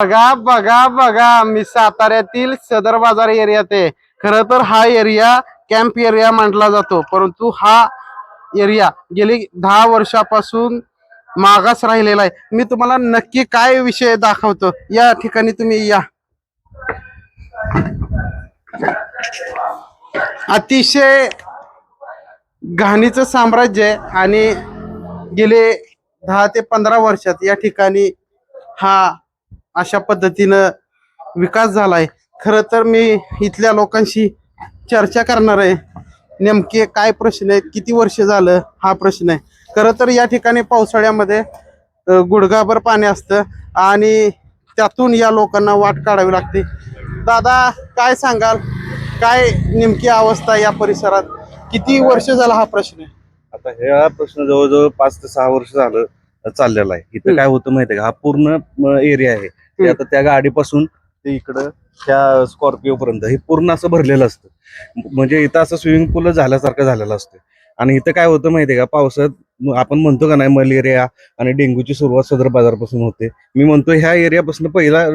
बघा बघा बघा मी साताऱ्यातील सदर बाजार एरियात आहे खर तर हा एरिया कॅम्प एरिया म्हटला जातो. परंतु हा एरिया गेली दहा वर्षापासून मागास राहिलेला आहे. मी तुम्हाला नक्की काय विषय दाखवतो? या ठिकाणी तुम्ही या. अतिशय घाणीचं साम्राज्य आहे आणि गेले दहा ते पंधरा वर्षात या ठिकाणी हा अशा पद्धतीनं विकास झालाय. खरं तर मी इथल्या लोकांशी चर्चा करणार आहे. नेमके काय प्रश्न आहेत किती वर्ष झालं हा प्रश्न आहे. खरं तर या ठिकाणी पावसाळ्यामध्ये गुडघाभर पाणी असतं आणि त्यातून या लोकांना वाट काढावी लागते. दादा काय सांगाल? काय नेमकी अवस्था या परिसरात? किती वर्ष झाला हा प्रश्न आहे? आता हा प्रश्न जवळजवळ पाच ते सहा वर्ष झालं चाललेला आहे. इथं. काय होतं माहितीये का? हा पूर्ण एरिया आहे. ते. आता त्या गाडीपासून ते इकडं त्या स्कॉर्पिओ पर्यंत हे पूर्ण असं भरलेलं असतं. म्हणजे इथं असं स्विमिंग पूल झाल्यासारखं झालेलं असतं. आणि इथं काय होतं माहितीये का? पावसात आपण म्हणतो का नाही मलेरिया आणि डेंग्यूची सुरुवात सदर बाजारपासून होते. मी म्हणतो ह्या एरियापासून पहिला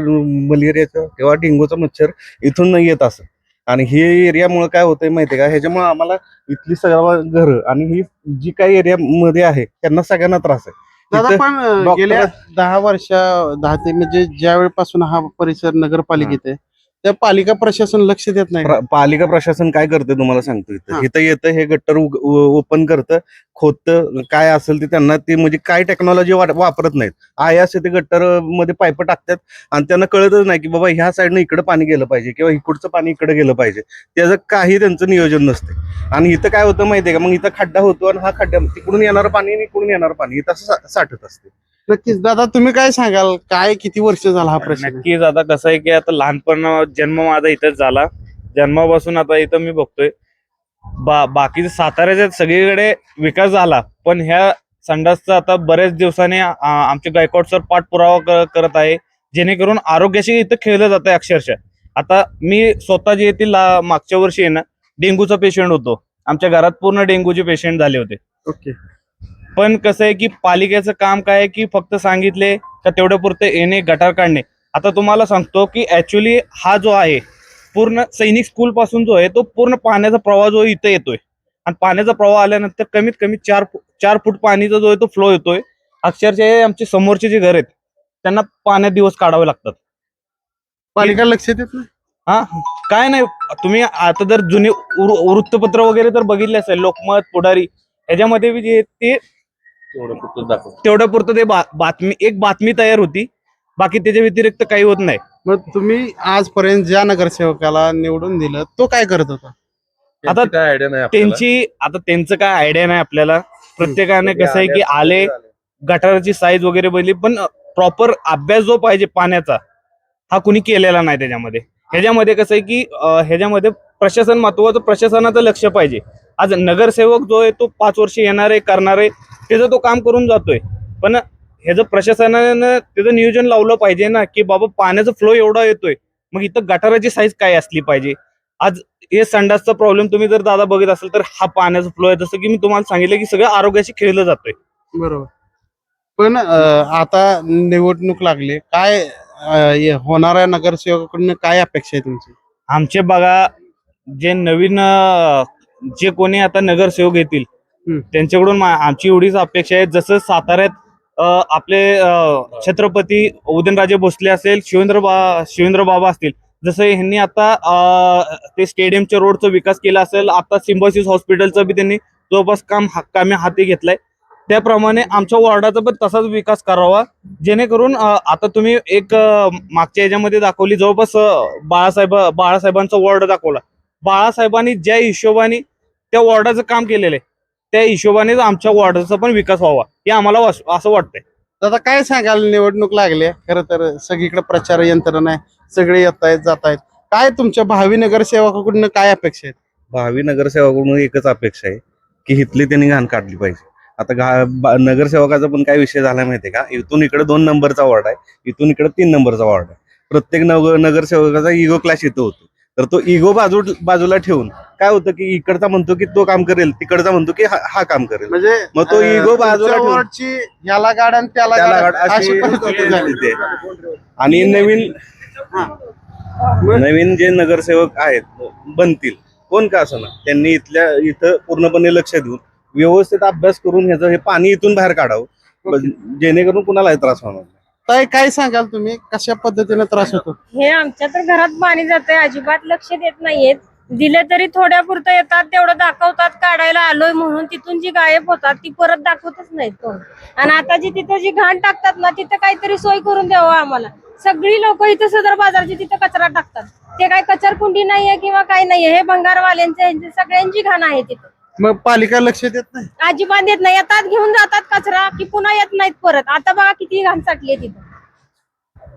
मलेरियाचा किंवा डेंग्यूचा मच्छर इथून येत असं. आणि हे एरियामुळे काय होतंय माहितीये का? ह्याच्यामुळे आम्हाला इथली सर्व घरं आणि ही जी काही एरिया मध्ये आहे त्यांना सगळ्यांना त्रास आहे. दादा पण डॉक्टर- गेल्या दहा वर्ष दहा ते म्हणजे ज्या वेळपासून हा परिसर नगरपालिकेत आहे त्या पालिका प्रशासन लक्ष देत नाही. प्र- पालिका प्रशासन काय करते तुम्हाला सांगतो हा. इथं इथं येतं हे गट्टर ओपन करतं खोदतं काय असेल ते त्यांना ते म्हणजे काय टेक्नॉलॉजी वापरत नाहीत. आहे असे ते गट्टरमध्ये पाईप टाकतात आणि त्यांना कळतच नाही की बाबा ह्या साईडनं इकडे पाणी गेलं पाहिजे किंवा इकडचं पाणी इकडे गेलं पाहिजे. त्याचं काही त्यांचं नियोजन नसते आणि इथं काय होतं माहितीये का? मग इथं खड्डा होतो आणि हा खड्डा तिकडून येणारं पाणी आणि इकडून येणारं पाणी. इथं असं सा- साठत असते नक्कीच. दादा तुम्ही काय सांगाल? काय किती वर्ष झाला हा प्रश्न? नक्कीच. आता कसं आहे की आता लहानपण जन्म माझा इथंच झाला. जन्मापासून आता इथं मी बघतोय. बा बाकी साताऱ्याच्या सगळीकडे विकास झाला. पण ह्या संडासचा आता बरेच दिवसांनी आ- आमचे गायकवाड सर पाठपुरावा क- करत आहे. जेणेकरून आरोग्याशी इथं खेळलं जात आहे अक्षरशः. आता मी स्वतः जे येथील ला- मागच्या वर्षी आहे ना डेंग्यूचा पेशंट होतो. आमच्या घरात पूर्ण डेंग्यूचे पेशंट झाले होते. ओके. पण कसं आहे की पालिकेचं काम काय आहे की फक्त सांगितले का तेवढ्या पुरते येणे गटार काढणे. आता तुम्हाला सांगतो की ऍक्च्युली हा जो आहे पूर्ण सैनिक स्कूल पासून जो आहे तो पूर्ण पाण्याचा प्रवाह जो इथं येतोय. आणि पाण्याचा प्रवाह आल्यानंतर कमीत कमी चार चार फूट पाणीचा जो आहे तो फ्लो येतोय. अक्षरशः हे आमचे समोरचे जे घर आहेत त्यांना पाण्यात दिवस काढावे लागतात. पालिका लक्ष देत नाही? हा? काय नाही तुम्ही आता जर जुने वृत्तपत्र वगैरे तर बघितले असेल लोकमत पुढारी ह्याच्यामध्ये बी जे ते तेवढ्या पुरतं ते बातमी एक बातमी तयार होती. बाकी त्याच्या व्यतिरिक्त काही होत नाही. मग तुम्ही आजपर्यंत ज्या नगरसेवकाला निवडून दिलं तो काय करत होता? आता काय आयडिया नाही. त्यांची आता त्यांचं काय आयडिया नाही आपल्याला. प्रत्येकाने कसं आहे की आले गटाराची साईज वगैरे बघितली पण प्रॉपर अभ्यास जो पाहिजे पाण्याचा हा कुणी केलेला नाही त्याच्यामध्ये. ह्याच्यामध्ये कसं आहे की ह्याच्यामध्ये प्रशासन महत्वाचं प्रशासनाचं लक्ष पाहिजे. आज नगरसेवक जो आहे तो पाच वर्ष येणारे करणारे त्याचं तो काम करून जातोय. पण ह्याचं प्रशासनानं त्याचं नियोजन लावलं पाहिजे ना की बाबा पाण्याचा फ्लो एवढा येतोय मग इथं गटाराची साईज काय असली पाहिजे? आज हे संडासचा प्रॉब्लेम तुम्ही जर दादा बघत असाल तर हा पाण्याचा फ्लो आहे. जसं की मी तुम्हाला सांगितलं की सगळं आरोग्याशी खेळलं जातोय. बरोबर. पण आता निवडणूक लागली. काय होणाऱ्या नगरसेवकाकडून काय अपेक्षा आहे तुमची? आमचे बघा जे नवीन जे कोणी आता नगरसेवक येतील. त्यांच्याकडून आमची एवढीच अपेक्षा आहे. जसं साताऱ्यात आपले छत्रपती उदयनराजे भोसले असेल शिवेंद्र बा शिवेंद्र बाबा असतील जसं ह्यांनी आता ते स्टेडियमच्या रोडचा विकास केला असेल आता सिम्बॉसिस हॉस्पिटलचं बी त्यांनी जवळपास काम कामे हाती घेतलंय. त्याप्रमाणे आमच्या वॉर्डाचा पण तसाच विकास करावा जेणेकरून आता तुम्ही एक मागच्या याच्यामध्ये दाखवली जवळपास बाळासाहेब बाळासाहेबांचा वॉर्ड दाखवला. बाळासाहेबांनी ज्या हिशोबाने त्या वॉर्डाचं काम केलेलं आहे त्या हिशोबाने आमच्या वॉर्डाचा पण विकास व्हावा हे आम्हाला असं वाटतंय. दादा काय सांगाल निवडणूक लागली खर तर सगळीकडे प्रचार यंत्रणा आहे सगळे येत आहेत जात आहेत. काय तुमच्या भावी नगरसेवकाकडून काय अपेक्षा आहेत? भावी नगरसेवकाकडून एकच अपेक्षा आहे की इथली त्यांनी घाण काढली पाहिजे. आता बा- नगरसेवकाचा पण काय विषय झाला माहितीये का? इथून इकडे दोन नंबरचा वॉर्ड आहे इथून इकडे तीन नंबरचा वॉर्ड आहे. प्रत्येक नगर नगरसेवकाचा इगो क्लॅश इथं होतो. तर तो इगो बाजू बाजूला ठेवून काय होतं की इकडचा म्हणतो की तो काम करेल तिकडचा म्हणतो की हा हा काम करेल. म्हणजे मग तो अं, ego बाजूला तुमच्या ठेवून- वरची ह्याला गाड आणि त्याला त्याला गाड गाड अशी झाली. ते. आणि नवीन नवीन जे नगरसेवक आहेत बनतील कोण का असं त्यांनी इथल्या इथं पूर्णपणे लक्ष देऊन व्यवस्थित अभ्यास करून ह्याचं हे पाणी इथून बाहेर काढावं. जेणेकरून कुणालाही त्रास होणार नाही. ताई काय सांगाल तुम्ही? कशा पद्धतीने त्रास होतो? हे आमच्या तर घरात पाणी जातंय अजिबात लक्ष देत नाहीयेत. दिले तरी थोड्या पुरतं येतात तेवढं दाखवतात काढायला आलोय म्हणून तिथून जी गायब होतात ती परत दाखवतच नाहीत कोण. आणि आता जी तिथं जी घाण टाकतात ना तिथं काहीतरी सोय करून द्यावं आम्हाला. सगळी लोक इथं सदर बाजारची तिथं कचरा टाकतात. ते काय कचरकुंडी नाहीये किंवा काही नाहीये हे भंगारवाल्यांचे सगळ्यांची घाण आहे तिथं. मग पालिका लक्ष देत नाही? अजिबात येत नाही. येतात घेऊन जातात कचरा की पुन्हा येत नाहीत परत. आता बघा किती घाण साठली तिथं.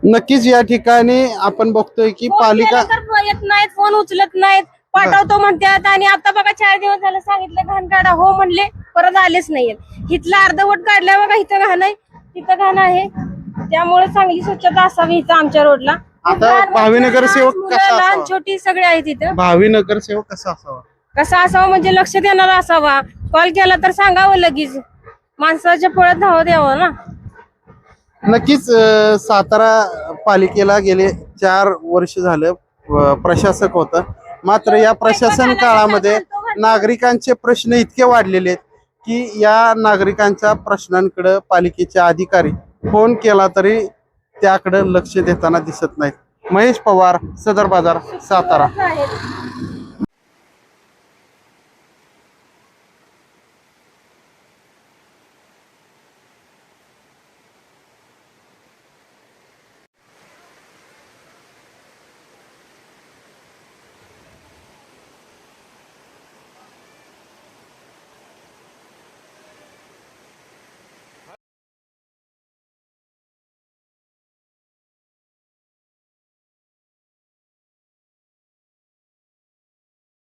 नक्कीच या ठिकाणी आपण बघतोय की फोन पालिका केला तर येत नाहीत फोन उचलत नाहीत. पाठवतो म्हणतात आणि आता बघा चार दिवस झालं सांगितलं घाण काढा. हो म्हणले परत आलेच नाहीयेत इथलं अर्धवट काढल्या बघा इथं घाण आहे तिथं घाण आहे. त्यामुळे चांगली स्वच्छता असावी इथं आमच्या रोडला. आता भावी नगरसेवक कसा लहान असावा? छोटी सगळे आहेत इथं भावी नगरसेवक कसा असावा? कसा असावा म्हणजे लक्ष देणारा असावा. कॉल केला तर सांगावं लगेच. माणसाच्या पळत धावत द्यावं ना. नक्कीच अं, सातारा पालिकेला गेले चार वर्ष झालं अं, प्रशासक होतं. मात्र या प्रशासन काळामध्ये नागरिकांचे प्रश्न इतके वाढलेले आहेत की या नागरिकांच्या प्रश्नांकडे पालिकेचे अधिकारी फोन केला तरी त्याकडे लक्ष देताना दिसत नाहीत. महेश पवार सदर बाजार सातारा.